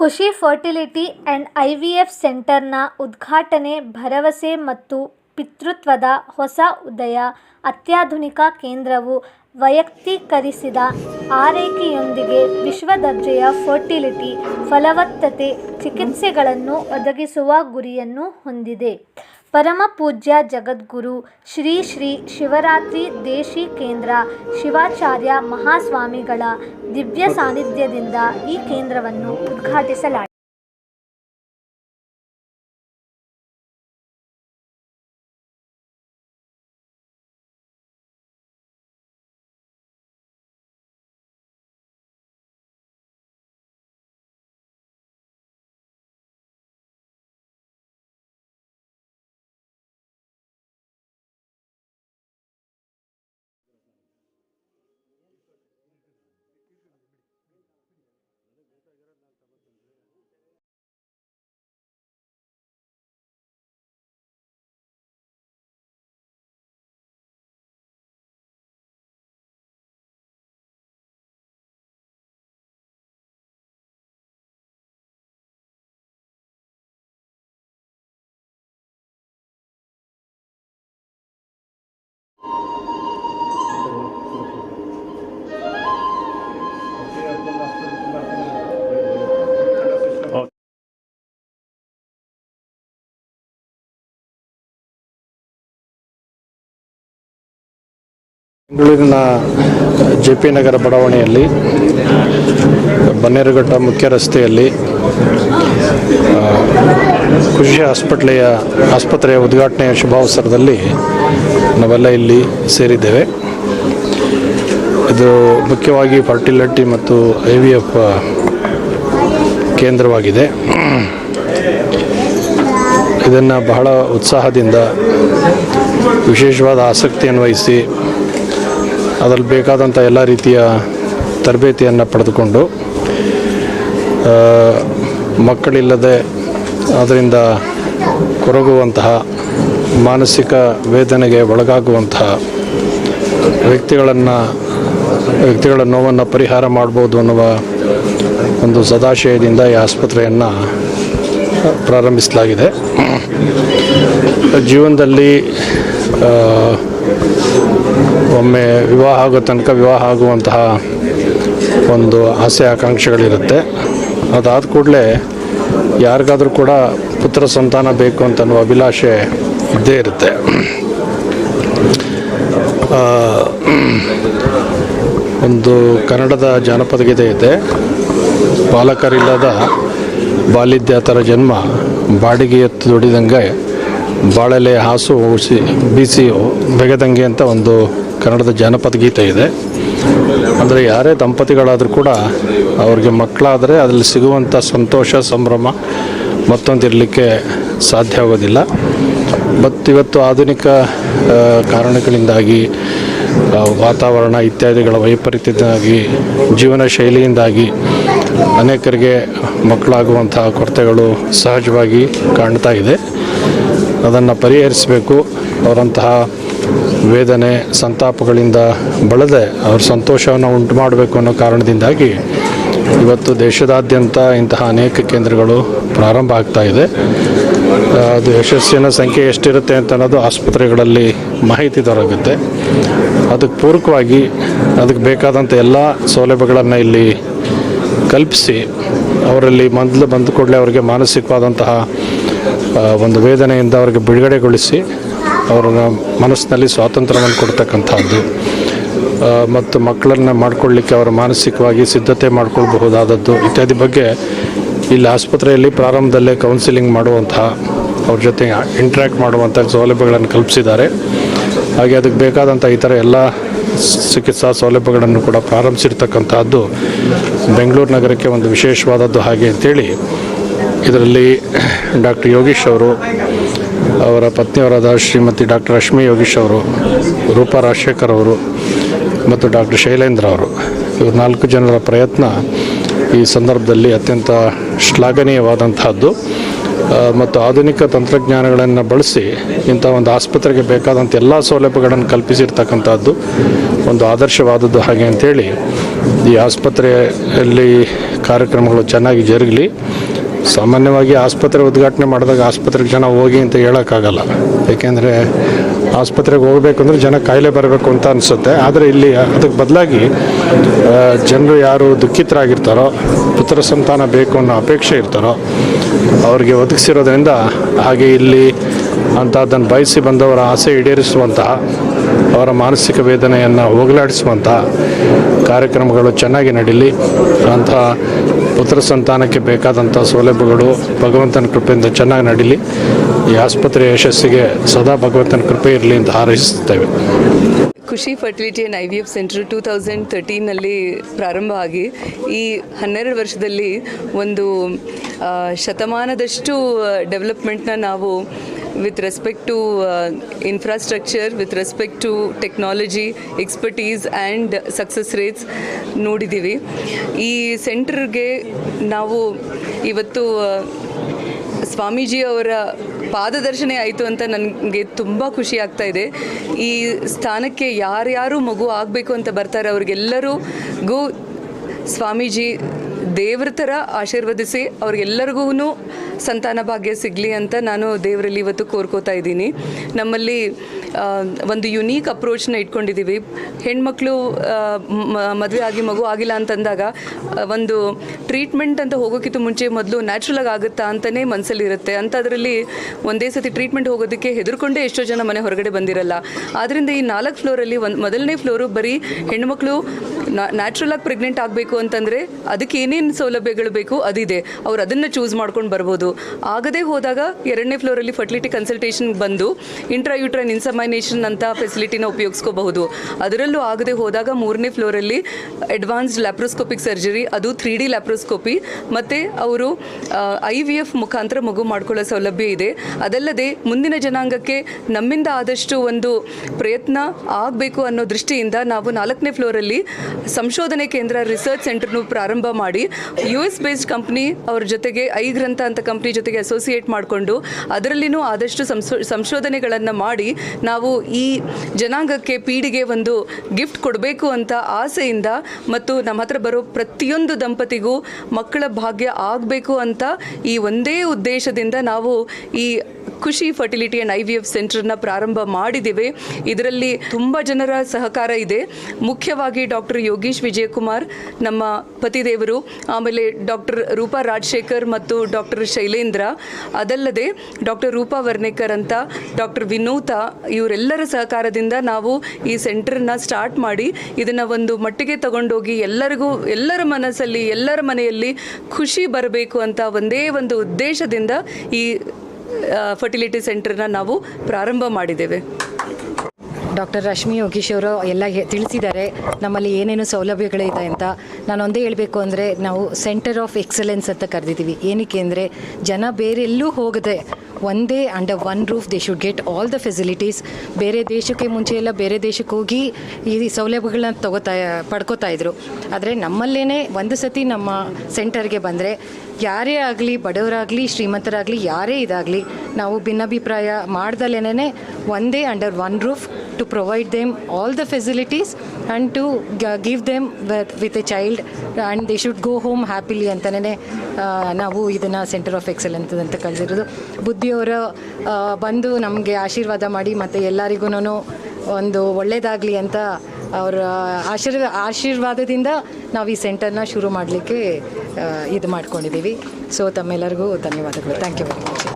Khushi fertility and I V F ಸೆಂಟರ್ನ ಉದ್ಘಾಟನೆ, ಭರವಸೆ ಮತ್ತು ಪಿತೃತ್ವದ ಹೊಸ ಉದಯ ಅತ್ಯಾಧುನಿಕ ಕೇಂದ್ರವು ವೈಯಕ್ತೀಕರಿಸಿದ ಆರೈಕೆಯೊಂದಿಗೆ ವಿಶ್ವದರ್ಜೆಯ ಫರ್ಟಿಲಿಟಿ, ಫಲವತ್ತತೆ, ಚಿಕಿತ್ಸೆಗಳನ್ನು ಒದಗಿಸುವ ಗುರಿಯನ್ನು ಹೊಂದಿದೆ. ಪರಮಪೂಜ್ಯ ಜಗದ್ಗುರು ಶ್ರೀ ಶ್ರೀ ಶಿವರಾತ್ರಿ ದೇಶಿಕೇಂದ್ರ ಶಿವಾಚಾರ್ಯ ಮಹಾಸ್ವಾಮಿಗಳ ದಿವ್ಯ ಸಾನ್ನಿಧ್ಯದಿಂದ ಈ ಕೇಂದ್ರವನ್ನು ಉದ್ಘಾಟಿಸಲಾಗಿದೆ ಬೆಂಗಳೂರಿನ ಜೆ ಪಿ ನಗರ ಬಡಾವಣೆಯಲ್ಲಿ, ಬನ್ನೇರುಘಟ್ಟ ಮುಖ್ಯ ರಸ್ತೆಯಲ್ಲಿ ಕೃಷಿ ಆಸ್ಪತ್ರೆಯ ಆಸ್ಪತ್ರೆಯ ಉದ್ಘಾಟನೆಯ ಶುಭಾವಸರದಲ್ಲಿ ನಾವೆಲ್ಲ ಇಲ್ಲಿ ಸೇರಿದ್ದೇವೆ. ಇದು ಮುಖ್ಯವಾಗಿ ಫರ್ಟಿಲಿಟಿ ಮತ್ತು ಐ ವಿ ಎಫ್ ಕೇಂದ್ರವಾಗಿದೆ. ಇದನ್ನು ಬಹಳ ಉತ್ಸಾಹದಿಂದ ವಿಶೇಷವಾದ ಆಸಕ್ತಿಯನ್ನು ವಹಿಸಿ ಅದರಲ್ಲಿ ಬೇಕಾದಂಥ ಎಲ್ಲ ರೀತಿಯ ತರಬೇತಿಯನ್ನು ಪಡೆದುಕೊಂಡು ಮಕ್ಕಳಿಲ್ಲದೆ ಅದರಿಂದ ಕೊರಗುವಂತಹ, ಮಾನಸಿಕ ವೇದನೆಗೆ ಒಳಗಾಗುವಂತಹ ವ್ಯಕ್ತಿಗಳನ್ನು, ವ್ಯಕ್ತಿಗಳ ನೋವನ್ನು ಪರಿಹಾರ ಮಾಡ್ಬೋದು ಅನ್ನುವ ಒಂದು ಸದಾಶಯದಿಂದ ಈ ಆಸ್ಪತ್ರೆಯನ್ನು ಪ್ರಾರಂಭಿಸಲಾಗಿದೆ. ಜೀವನದಲ್ಲಿ ಒಮ್ಮೆ ವಿವಾಹ ಆಗೋ ತನಕ ವಿವಾಹ ಆಗುವಂತಹ ಒಂದು ಆಸೆ ಆಕಾಂಕ್ಷೆಗಳಿರುತ್ತೆ. ಅದಾದ ಕೂಡಲೇ ಯಾರಿಗಾದರೂ ಕೂಡ ಪುತ್ರ ಸಂತಾನ ಬೇಕು ಅಂತ ಅನ್ನುವ ಅಭಿಲಾಷೆ ಇದ್ದೇ ಇರುತ್ತೆ. ಒಂದು ಕನ್ನಡದ ಜಾನಪದ ಗೀತೆ ಇದೆ. ಬಾಲಕರಿಲ್ಲದ ಬಾಲಿದ್ಯ ಥರ ಜನ್ಮ ಬಾಡಿಗೆ ಎತ್ತು ದುಡಿದಂಗೆ ಬಾಳೆಲೆ ಹಾಸು ಉಸಿ ಬೀಸಿ ಬೆಗೆದಂಗೆ ಅಂತ ಒಂದು ಕನ್ನಡದ ಜಾನಪದ ಗೀತೆ ಇದೆ. ಅಂದರೆ ಯಾರೇ ದಂಪತಿಗಳಾದರೂ ಕೂಡ ಅವ್ರಿಗೆ ಮಕ್ಕಳಾದರೆ ಅದರಲ್ಲಿ ಸಿಗುವಂಥ ಸಂತೋಷ, ಸಂಭ್ರಮ ಮತ್ತೊಂದಿರಲಿಕ್ಕೆ ಸಾಧ್ಯ ಆಗೋದಿಲ್ಲ. ಮತ್ತು ಇವತ್ತು ಆಧುನಿಕ ಕಾರಣಗಳಿಂದಾಗಿ ವಾತಾವರಣ ಇತ್ಯಾದಿಗಳ ವೈಪರೀತ್ಯದಿಂದಾಗಿ, ಜೀವನ ಶೈಲಿಯಿಂದಾಗಿ ಅನೇಕರಿಗೆ ಮಕ್ಕಳಾಗುವಂತಹ ಕೊರತೆಗಳು ಸಹಜವಾಗಿ ಕಾಣ್ತಾ ಇದೆ. ಅದನ್ನು ಪರಿಹರಿಸಬೇಕು. ಅವರಂತಹ ವೇದನೆ ಸಂತಾಪಗಳಿಂದ ಬಳದೆ ಅವ್ರ ಸಂತೋಷವನ್ನು ಉಂಟು ಮಾಡಬೇಕು ಅನ್ನೋ ಕಾರಣದಿಂದಾಗಿ ಇವತ್ತು ದೇಶದಾದ್ಯಂತ ಇಂತಹ ಅನೇಕ ಕೇಂದ್ರಗಳು ಪ್ರಾರಂಭ ಆಗ್ತಾ ಇದೆ. ಅದು ಯಶಸ್ಸಿನ ಸಂಖ್ಯೆ ಎಷ್ಟಿರುತ್ತೆ ಅಂತ ಅನ್ನೋದು ಆಸ್ಪತ್ರೆಗಳಲ್ಲಿ ಮಾಹಿತಿ ದೊರಕುತ್ತೆ. ಅದಕ್ಕೆ ಪೂರಕವಾಗಿ ಅದಕ್ಕೆ ಬೇಕಾದಂಥ ಎಲ್ಲ ಸೌಲಭ್ಯಗಳನ್ನು ಇಲ್ಲಿ ಕಲ್ಪಿಸಿ ಅವರಲ್ಲಿ ಮೊದಲು ಬಂದ ಕೂಡಲೇ ಅವರಿಗೆ ಮಾನಸಿಕವಾದಂತಹ ಒಂದು ವೇದನೆಯಿಂದ ಅವರಿಗೆ ಬಿಡುಗಡೆಗೊಳಿಸಿ ಅವರ ಮನಸ್ಸಿನಲ್ಲಿ ಸ್ವಾತಂತ್ರ್ಯವನ್ನು ಕೊಡ್ತಕ್ಕಂಥದ್ದು. ಮತ್ತು ಮಕ್ಕಳನ್ನು ಮಾಡ್ಕೊಳ್ಳಿಕ್ಕೆ ಅವರ ಮಾನಸಿಕವಾಗಿ ಸಿದ್ಧತೆ ಮಾಡಿಕೊಳ್ಬಹುದಾದದ್ದು ಇತ್ಯಾದಿ ಬಗ್ಗೆ ಇಲ್ಲಿ ಆಸ್ಪತ್ರೆಯಲ್ಲಿ ಪ್ರಾರಂಭದಲ್ಲೇ ಕೌನ್ಸಿಲಿಂಗ್ ಮಾಡುವಂತಹ ಅವ್ರ ಜೊತೆ ಇಂಟ್ರ್ಯಾಕ್ಟ್ ಮಾಡುವಂಥ ಸೌಲಭ್ಯಗಳನ್ನು ಕಲ್ಪಿಸಿದ್ದಾರೆ. ಹಾಗೆ ಅದಕ್ಕೆ ಬೇಕಾದಂಥ ಇತರ ಎಲ್ಲ ಚಿಕಿತ್ಸಾ ಸೌಲಭ್ಯಗಳನ್ನು ಕೂಡ ಪ್ರಾರಂಭಿಸಿರ್ತಕ್ಕಂಥದ್ದು ಬೆಂಗಳೂರು ನಗರಕ್ಕೆ ಒಂದು ವಿಶೇಷವಾದದ್ದು ಹಾಗೆ ಅಂತೇಳಿ ಇದರಲ್ಲಿ ಡಾಕ್ಟರ್ ಯೋಗೀಶ್ ಅವರು, ಅವರ ಪತ್ನಿಯವರಾದ ಶ್ರೀಮತಿ ಡಾಕ್ಟರ್ ರಶ್ಮಿ ಯೋಗೀಶ್ ಅವರು, ರೂಪಾ ರಾಜಶೇಖರ್ ಅವರು ಮತ್ತು ಡಾಕ್ಟರ್ ಶೈಲೇಂದ್ರ ಅವರು. ಇವರು ನಾಲ್ಕು ಜನರ ಪ್ರಯತ್ನ ಈ ಸಂದರ್ಭದಲ್ಲಿ ಅತ್ಯಂತ ಶ್ಲಾಘನೀಯವಾದಂತಹದ್ದು. ಮತ್ತು ಆಧುನಿಕ ತಂತ್ರಜ್ಞಾನಗಳನ್ನು ಬಳಸಿ ಇಂಥ ಒಂದು ಆಸ್ಪತ್ರೆಗೆ ಬೇಕಾದಂಥ ಎಲ್ಲ ಸೌಲಭ್ಯಗಳನ್ನು ಕಲ್ಪಿಸಿರ್ತಕ್ಕಂಥದ್ದು ಒಂದು ಆದರ್ಶವಾದದ್ದು ಹಾಗೆ ಅಂತೇಳಿ ಈ ಆಸ್ಪತ್ರೆಯಲ್ಲಿ ಕಾರ್ಯಕ್ರಮಗಳು ಚೆನ್ನಾಗಿ ಜರುಗಲಿ. ಸಾಮಾನ್ಯವಾಗಿ ಆಸ್ಪತ್ರೆ ಉದ್ಘಾಟನೆ ಮಾಡಿದಾಗ ಆಸ್ಪತ್ರೆಗೆ ಜನ ಹೋಗಿ ಅಂತ ಹೇಳೋಕ್ಕಾಗಲ್ಲ. ಏಕೆಂದರೆ ಆಸ್ಪತ್ರೆಗೆ ಹೋಗಬೇಕು ಅಂದರೆ ಜನ ಕಾಯಿಲೆ ಬರಬೇಕು ಅಂತ ಅನಿಸುತ್ತೆ. ಆದರೆ ಇಲ್ಲಿ ಅದಕ್ಕೆ ಬದಲಾಗಿ ಜನರು ಯಾರು ದುಃಖಿತರಾಗಿರ್ತಾರೋ, ಪುತ್ರ ಸಂತಾನ ಬೇಕು ಅನ್ನೋ ಅಪೇಕ್ಷೆ ಇರ್ತಾರೋ, ಅವ್ರಿಗೆ ಒದಗಿಸಿರೋದ್ರಿಂದ ಹಾಗೆ ಇಲ್ಲಿ ಅಂತ ಅದನ್ನು ಬಯಸಿ ಬಂದವರ ಆಸೆ ಈಡೇರಿಸುವಂತಹ, ಅವರ ಮಾನಸಿಕ ವೇದನೆಯನ್ನು ಹೋಗಲಾಡಿಸುವಂತಹ ಕಾರ್ಯಕ್ರಮಗಳು ಚೆನ್ನಾಗಿ ನಡೀಲಿ. ಅಂತಹ ಪುತ್ರ ಸಂತಾನಕ್ಕೆ ಬೇಕಾದಂಥ ಸೌಲಭ್ಯಗಳು ಭಗವಂತನ ಕೃಪೆಯಿಂದ ಚೆನ್ನಾಗಿ ನಡೀಲಿ. ಈ ಆಸ್ಪತ್ರೆ ಯಶಸ್ಸಿಗೆ ಸದಾ ಭಗವಂತನ ಕೃಪೆ ಇರಲಿ ಅಂತ ಹಾರೈಸುತ್ತೇವೆ. Khushi fertility and I V F centre two thousand ತರ್ಟೀನಲ್ಲಿ ಪ್ರಾರಂಭ ಆಗಿ, ಈ ಹನ್ನೆರಡು ವರ್ಷದಲ್ಲಿ ಒಂದು ಶತಮಾನದಷ್ಟು ಡೆವಲಪ್ಮೆಂಟ್ನ ನಾವು with respect to infrastructure with respect to technology expertise and success rates ನೋಡಿದ್ದೀವಿ. ಈ ಸೆಂಟರ್ಗೆ ನಾವು ಇವತ್ತು ಸ್ವಾಮೀಜಿ ಅವರ ಪಾದದರ್ಶನ ಆಯಿತು ಅಂತ ನನಗೆ ತುಂಬ ಖುಷಿ ಆಗ್ತಾ ಇದೆ. ಈ ಸ್ಥಾನಕ್ಕೆ ಯಾರ್ಯಾರು ಮಗು ಆಗಬೇಕು ಅಂತ ಬರ್ತಾರೆ ಅವ್ರಿಗೆಲ್ಲರಿಗೂ ಸ್ವಾಮೀಜಿ ದೇವ್ರ ಥರ ಆಶೀರ್ವದಿಸಿ ಅವ್ರಿಗೆಲ್ಲರಿಗೂ ಸಂತಾನ ಭಾಗ್ಯ ಸಿಗಲಿ ಅಂತ ನಾನು ದೇವರಲ್ಲಿ ಇವತ್ತು ಕೋರ್ಕೋತಾ ಇದ್ದೀನಿ. ನಮ್ಮಲ್ಲಿ ಒಂದು ಯುನೀಕ್ ಅಪ್ರೋಚ್ನ ಇಟ್ಕೊಂಡಿದ್ದೀವಿ ಹೆಣ್ಮಕ್ಳು ಮದುವೆ ಆಗಿ ಮಗು ಆಗಿಲ್ಲ ಅಂತಂದಾಗ ಒಂದು ಟ್ರೀಟ್ಮೆಂಟ್ ಅಂತ ಹೋಗೋಕ್ಕಿಂತ ಮುಂಚೆ ಮೊದಲು ನ್ಯಾಚುರಲಾಗಿ ಆಗುತ್ತಾ ಅಂತಲೇ ಮನಸ್ಸಲ್ಲಿ ಇರುತ್ತೆ ಅಂಥದ್ರಲ್ಲಿ ಒಂದೇ ಸತಿ ಟ್ರೀಟ್ಮೆಂಟ್ ಹೋಗೋದಕ್ಕೆ ಹೆದರ್ಕೊಂಡೇ ಎಷ್ಟೋ ಜನ ಮನೆ ಹೊರಗಡೆ ಬಂದಿರಲ್ಲ. ಆದ್ದರಿಂದ ಈ ನಾಲ್ಕು ಫ್ಲೋರಲ್ಲಿ ಒಂದು ಮೊದಲನೇ ಫ್ಲೋರು ಬರೀ ಹೆಣ್ಮಕ್ಳು ನ್ಯಾಚುರಲ್ ಆಗಿ ಪ್ರೆಗ್ನೆಂಟ್ ಆಗಬೇಕು ಅಂತಂದರೆ ಅದಕ್ಕೆ ಏನೇನು ಸೌಲಭ್ಯಗಳು ಬೇಕು ಅದಿದೆ. ಅವ್ರು ಅದನ್ನು ಚೂಸ್ ಮಾಡ್ಕೊಂಡು ಬರ್ಬೋದು. ಆಗದೇ ಹೋದಾಗ ಎರಡನೇ ಫ್ಲೋರಲ್ಲಿ ಫರ್ಟಿಲಿಟಿ ಕನ್ಸಲ್ಟೇಷನ್ ಬಂದು ಇಂಟ್ರಾಯೂಟ್ರೈನ್ ಇನ್ಸಮೈನೇಷನ್ ಅಂತ ಫೆಸಿಲಿಟಿನ ಉಪಯೋಗಿಸ್ಕೋಬಹುದು. ಅದರಲ್ಲೂ ಆಗದೆ ಹೋದಾಗ ಮೂರನೇ ಫ್ಲೋರಲ್ಲಿ ಅಡ್ವಾನ್ಸ್ಡ್ ಲ್ಯಾಪ್ರೋಸ್ಕೋಪಿಕ್ ಸರ್ಜರಿ ಅದು ತ್ರೀ ಡಿ ಲ್ಯಾಪ್ರೋಸ್ಕೋಪಿ ಮತ್ತು ಅವರು ಐ ವಿ ಎಫ್ ಮುಖಾಂತರ ಮಗು ಮಾಡಿಕೊಳ್ಳೋ ಸೌಲಭ್ಯ ಇದೆ. ಅದಲ್ಲದೆ ಮುಂದಿನ ಜನಾಂಗಕ್ಕೆ ನಮ್ಮಿಂದ ಆದಷ್ಟು ಒಂದು ಪ್ರಯತ್ನ ಆಗಬೇಕು ಅನ್ನೋ ದೃಷ್ಟಿಯಿಂದ ನಾವು ನಾಲ್ಕನೇ ಫ್ಲೋರಲ್ಲಿ ಸಂಶೋಧನೆ ಕೇಂದ್ರ ರಿಸರ್ಚ್ ಸೆಂಟರ್ನು ಪ್ರಾರಂಭ ಮಾಡಿ, ಯು ಎಸ್ ಬೇಸ್ಡ್ ಕಂಪ್ನಿ ಅವ್ರ ಜೊತೆಗೆ ಐ ಗ್ರಂಥ ಅಂತ ಕಂಪ್ನಿ ಜೊತೆಗೆ ಅಸೋಸಿಯೇಟ್ ಮಾಡಿಕೊಂಡು ಅದರಲ್ಲಿನೂ ಆದಷ್ಟು ಸಂಶೋ ಸಂಶೋಧನೆಗಳನ್ನು ಮಾಡಿ ನಾವು ಈ ಜನಾಂಗಕ್ಕೆ ಪೀಳಿಗೆ ಒಂದು ಗಿಫ್ಟ್ ಕೊಡಬೇಕು ಅಂತ ಆಸೆಯಿಂದ ಮತ್ತು ನಮ್ಮ ಹತ್ರ ಬರೋ ಪ್ರತಿಯೊಂದು ದಂಪತಿಗೂ ಮಕ್ಕಳ ಭಾಗ್ಯ ಆಗಬೇಕು ಅಂತ ಈ ಒಂದೇ ಉದ್ದೇಶದಿಂದ ನಾವು ಈ Khushi fertility and I V F ಸೆಂಟರ್ನ ಪ್ರಾರಂಭ ಮಾಡಿದ್ದೇವೆ. ಇದರಲ್ಲಿ ತುಂಬ ಜನರ ಸಹಕಾರ ಇದೆ. ಮುಖ್ಯವಾಗಿ ಡಾಕ್ಟರ್ ಯೋಗೀಶ್ ವಿಜಯಕುಮಾರ್, ನಮ್ಮ ಪತಿದೇವರು, ಆಮೇಲೆ ಡಾಕ್ಟರ್ ರೂಪಾ ರಾಜಶೇಖರ್ ಮತ್ತು ಡಾಕ್ಟರ್ ಶೈಲೇಂದ್ರ. ಅದಲ್ಲದೆ ಡಾಕ್ಟರ್ ರೂಪಾ ವರ್ಣೇಕರ್ ಅಂತ ಡಾಕ್ಟರ್ ವಿನೂತ, ಇವರೆಲ್ಲರ ಸಹಕಾರದಿಂದ ನಾವು ಈ ಸೆಂಟರ್ನ ಸ್ಟಾರ್ಟ್ ಮಾಡಿ, ಇದನ್ನು ಒಂದು ಮಟ್ಟಿಗೆ ತಗೊಂಡೋಗಿ ಎಲ್ಲರಿಗೂ, ಎಲ್ಲರ ಮನಸ್ಸಲ್ಲಿ, ಎಲ್ಲರ ಮನೆಯಲ್ಲಿ ಖುಷಿ ಬರಬೇಕು ಅಂತ ಒಂದೇ ಒಂದು ಉದ್ದೇಶದಿಂದ ಈ ಫರ್ಟಿಲಿಟಿ ಸೆಂಟರ್ನ ನಾವು ಪ್ರಾರಂಭ ಮಾಡಿದ್ದೇವೆ. ಡಾಕ್ಟರ್ ರಶ್ಮಿ ಯೋಗೀಶ್ ಅವರು ಎಲ್ಲ ತಿಳಿಸಿದ್ದಾರೆ. ನಮ್ಮಲ್ಲಿ ಏನೇನು ಸೌಲಭ್ಯಗಳಿದೆ ಅಂತ ನಾನು ಒಂದೇ ಹೇಳಬೇಕು ಅಂದರೆ ನಾವು ಸೆಂಟರ್ ಆಫ್ ಎಕ್ಸಲೆನ್ಸ್ ಅಂತ ಕರೆದಿದ್ದೀವಿ. ಏನಕ್ಕೆ ಅಂದರೆ ಜನ ಬೇರೆಲ್ಲೂ ಹೋಗದೆ ಒಂದೇ under one roof they should get all the facilities ಬೇರೆ ದೇಶಕ್ಕೆ ಮುಂಚೆ ಎಲ್ಲ ಬೇರೆ ದೇಶಕ್ಕೆ ಹೋಗಿ ಈ ಸೌಲಭ್ಯಗಳನ್ನ ತಗೋತಾ, ಪಡ್ಕೋತಾ ಇದ್ರು. ಆದರೆ ನಮ್ಮಲ್ಲೇ ಒಂದು ಸತಿ ನಮ್ಮ ಸೆಂಟರ್ಗೆ ಬಂದರೆ ಯಾರೇ ಆಗಲಿ, ಬಡವರಾಗಲಿ, ಶ್ರೀಮಂತರಾಗಲಿ, ಯಾರೇ ಇದಾಗಲಿ, ನಾವು ಭಿನ್ನಾಭಿಪ್ರಾಯ ಮಾಡ್ದಲ್ಲೇನೆ ಒಂದೇ under one roof to provide them all the facilities and to give them with a child and they should go home happily ಅಂತಲೇ ನಾವು ಇದನ್ನು ಸೆಂಟರ್ ಆಫ್ ಎಕ್ಸಲೆನ್ಸ್ ಅಂತ ಕರೆದಿರೋದು ಬುದ್ಧಿಯವರು ಬಂದು ನಮಗೆ ಆಶೀರ್ವಾದ ಮಾಡಿ ಮತ್ತು ಎಲ್ಲರಿಗೂ ಒಂದು ಒಳ್ಳೆಯದಾಗಲಿ ಅಂತ ಅವರ ಆಶೀರ್ವ ಆಶೀರ್ವಾದದಿಂದ ನಾವು ಈ ಸೆಂಟರ್ನ ಶುರು ಮಾಡಲಿಕ್ಕೆ ಇದು ಮಾಡ್ಕೊಂಡಿದ್ದೀವಿ ಸೊ ತಮ್ಮೆಲ್ಲರಿಗೂ ಧನ್ಯವಾದಗಳು. Thank you very much